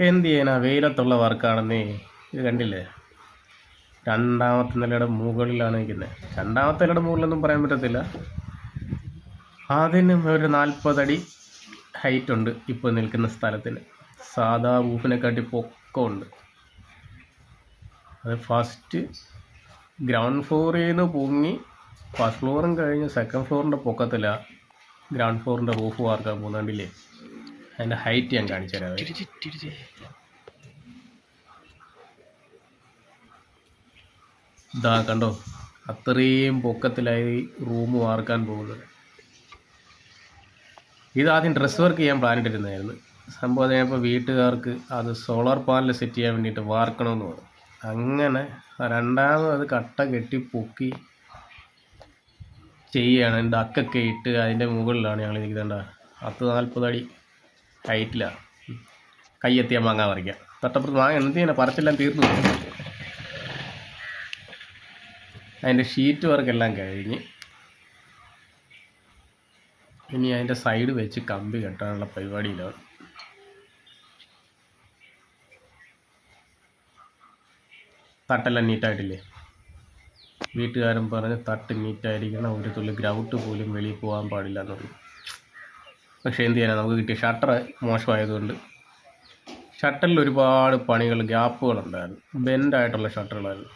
എന്ത് ചെയ്യാനാ? വെയിലത്തുള്ള വർക്കാണെന്നേ. ഇത് കണ്ടില്ലേ? രണ്ടാമത്തെ നിലയുടെ മുകളിലാണ് നിൽക്കുന്നത് രണ്ടാമത്തെ നിലയുടെ മുകളിലൊന്നും പറയാൻ പറ്റത്തില്ല. അതിന് ഒരു നാൽപ്പതടി ഹൈറ്റ് ഉണ്ട് ഇപ്പോൾ നിൽക്കുന്ന സ്ഥലത്തിന്. സാധാ റൂഫിനെക്കാട്ടി പൊക്കമുണ്ട് അത് ഫസ്റ്റ് ഗ്രൗണ്ട് ഫ്ലോറിൽ നിന്ന് പൊങ്ങി ഫസ്റ്റ് ഫ്ലോറും കഴിഞ്ഞ് സെക്കൻഡ് ഫ്ലോറിന്റെ പൊക്കത്തിലാണ് ഗ്രൗണ്ട് ഫ്ലോറിന്റെ റൂഫ് വാർക്കാൻ പോകുന്നുണ്ടില്ലേ അതിന്റെ ഹൈറ്റ് ഞാൻ കാണിച്ചു തരാം. ഇതാ കണ്ടോ? അത്രയും പൊക്കത്തിലായി റൂം വാർക്കാൻ പോകുന്നത്. ഇതാദ്യം ഡ്രസ് വർക്ക് ചെയ്യാൻ പ്ലാൻ ഇട്ടിരുന്നായിരുന്നു സംഭവം കഴിഞ്ഞപ്പോൾ വീട്ടുകാർക്ക് അത് സോളാർ പാനൽ സെറ്റ് ചെയ്യാൻ വേണ്ടിയിട്ട് വാർക്കണമെന്ന് പറഞ്ഞു. അങ്ങനെ രണ്ടാമത് അത് കട്ട കെട്ടി പൊക്കി ചെയ്യുകയാണ് എന്റെ അക്കൊക്കെ ഇട്ട് അതിന്റെ മുകളിലാണ് ഞങ്ങൾ ഇരിക്കുന്നത് പത്ത് നാൽപ്പത് അടി. ഹൈറ്റിലാണ് കയ്യെത്തിയ മാങ്ങ പറിക്കാം. തട്ടപ്പുറത്ത് മാങ്ങ എന്ത് ചെയ്യണം പറച്ചെല്ലാം തീർന്നു. അതിന്റെ ഷീറ്റ് വർക്കെല്ലാം കഴിഞ്ഞ് ഇനി അതിന്റെ സൈഡ് വെച്ച് കമ്പി കെട്ടാനുള്ള പരിപാടിയിലാണ് തട്ടെല്ലാം നീറ്റായിട്ടില്ലേ വീട്ടുകാരൻ പറഞ്ഞ് തട്ട് നീറ്റായിരിക്കണം ഒരു തുള്ളി ഗ്രൗട്ട് പോലും വെളിയിൽ പോകാൻ പാടില്ല എന്ന് പറഞ്ഞു. പക്ഷേ എന്ത് ചെയ്യാനാണ് നമുക്ക് കിട്ടിയ ഷട്ടർ മോശമായതുകൊണ്ട്. ഷട്ടറിൽ ഒരുപാട് പണികൾ ഗ്യാപ്പുകളുണ്ടായിരുന്നു. ബെൻഡായിട്ടുള്ള ഷട്ടറുകളായിരുന്നു.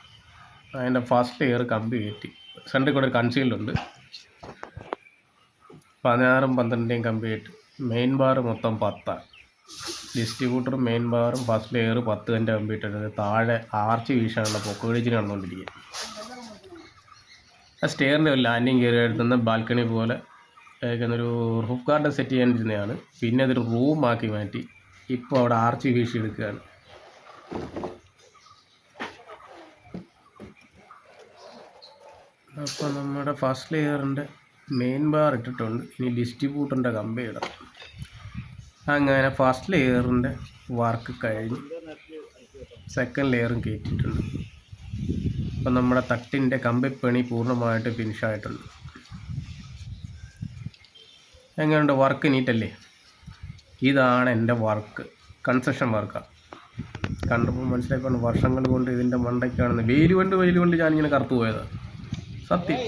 അതിന്റെ ഫസ്റ്റ് ഇയർ കമ്പി കയറ്റി. സെന്ററിൽ കൂടെ ഒരു കൺസീൽഡുണ്ട് പതിനാറും പന്ത്രണ്ടിന്റെയും കമ്പി കയറ്റി. മെയിൻ ബാർ മൊത്തം പത്താണ് ഡിസ്ട്രിബ്യൂട്ടറും മെയിൻ ബാറും ഫസ്റ്റ് ലെയർ പത്ത് കന്റെ കമ്പി താഴെ ആർച്ച് വീശാനുള്ള പൊക്കോഴിച്ചിന് നടന്നുകൊണ്ടിരിക്കുക ആ സ്റ്റെയറിന്റെ ഒരു ലാൻഡിങ് കയറി എടുത്തുന്ന ബാൽക്കണി പോലെ ഒരു റൂഫ് ഗാർഡൻ സെറ്റ് ചെയ്യാനിരുന്നതാണ് പിന്നെ അതൊരു റൂമാക്കി മാറ്റി. ഇപ്പോൾ അവിടെ ആർച്ച് വീശി എടുക്കുകയാണ്. അപ്പോൾ നമ്മുടെ ഫസ്റ്റ് ലെയറിന്റെ മെയിൻ ബാർ ഇട്ടിട്ടുണ്ട്. ഇനി ഡിസ്ട്രിബ്യൂട്ടറിന്റെ കമ്പി ഇടാം. അങ്ങനെ ഫസ്റ്റ് ലെയറിന്റെ വർക്ക് കഴിഞ്ഞ് സെക്കൻഡ് ലെയറും കയറ്റിയിട്ടുണ്ട് അപ്പം നമ്മുടെ തട്ടിന്റെ കമ്പിപ്പണി പൂർണമായിട്ട് ഫിനിഷ് ആയിട്ടുണ്ട്. എങ്ങനെയുണ്ട് വർക്ക് നീറ്റല്ലേ? ഇതാണ് എന്റെ വർക്ക് കൺസ്ട്രക്ഷൻ വർക്കാണ് കണ്ടപ്പോൾ മനസ്സിലാക്കാണ് വർഷങ്ങൾ കൊണ്ട് ഇതിന്റെ മണ്ടയ്ക്കാണെന്ന്. വെയിൽ കൊണ്ട് വെയിൽ കൊണ്ട് ഞാനിങ്ങനെ കറുത്തു പോയതാണ് സത്യം.